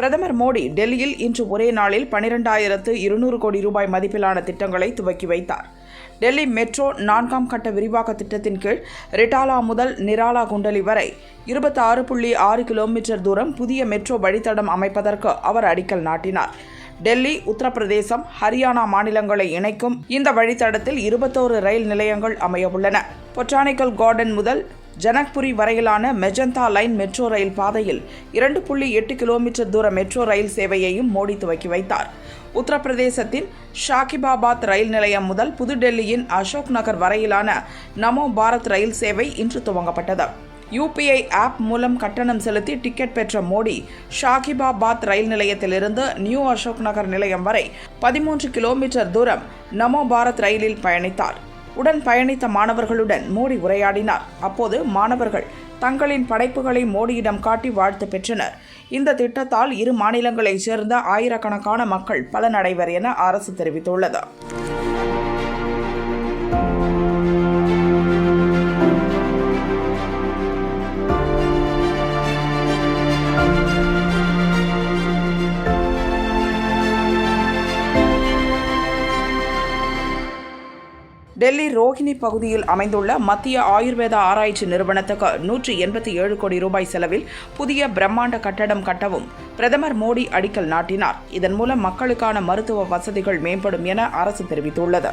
பிரதமர் மோடி டெல்லியில் இன்று ஒரே நாளில் பனிரெண்டாயிரத்து இருநூறு கோடி ரூபாய் மதிப்பிலான திட்டங்களை துவக்கி வைத்தார். டெல்லி மெட்ரோ நான்காம் கட்ட விரிவாக்க திட்டத்தின் கீழ் ரிட்டாலா முதல் நிராலா குண்டலி வரை இருபத்தாறு புள்ளி ஆறு கிலோமீட்டர் தூரம் புதிய மெட்ரோ வழித்தடம் அமைப்பதற்கு அவர் அடிக்கல் நாட்டினார். டெல்லி உத்தரப்பிரதேசம் ஹரியானா மாநிலங்களை இணைக்கும் இந்த வழித்தடத்தில் இருபத்தோரு ரயில் நிலையங்கள் அமையவுள்ளன. பொட்டானிக்கல் கார்டன் முதல் ஜனக்புரி வரையிலான மெஜந்தா லைன் மெட்ரோ ரயில் பாதையில் இரண்டு புள்ளி எட்டு கிலோமீட்டர் தூர மெட்ரோ ரயில் சேவையையும் மோடி துவக்கி வைத்தார். உத்தரப்பிரதேசத்தின் ஷாகிபாபாத் ரயில் நிலையம் முதல் புதுடெல்லியின் அசோக் நகர் வரையிலான நமோ பாரத் ரயில் சேவை இன்று துவங்கப்பட்டது. யூபிஐ ஆப் மூலம் கட்டணம் செலுத்தி டிக்கெட் பெற்ற மோடி ஷாகிபாபாத் ரயில் நிலையத்திலிருந்து நியூ அசோக் நகர் நிலையம் வரை பதிமூன்று கிலோமீட்டர் தூரம் நமோ பாரத் ரயிலில் பயணித்தார். உடன் பயணித்த மாணவர்களுடன் மோடி உரையாடினார். அப்போது மாணவர்கள் தங்களின் படைப்புகளை மோடியிடம் காட்டி வாழ்த்து பெற்றனர். இந்த திட்டத்தால் இரு மாநிலங்களைச் சேர்ந்த ஆயிரக்கணக்கான மக்கள் பலனடைவர் என அரசு தெரிவித்துள்ளது. டெல்லி ரோஹிணி பகுதியில் அமைந்துள்ள மத்திய ஆயுர்வேத ஆராய்ச்சி நிறுவனத்துக்கு நூற்றி எண்பத்தி ஏழு கோடி ரூபாய் செலவில் புதிய பிரம்மாண்ட கட்டடம் கட்டவும் பிரதமர் மோடி அடிக்கல் நாட்டினார். இதன் மூலம் மக்களுக்கான மருத்துவ வசதிகள் மேம்படும் என அரசு தெரிவித்துள்ளது.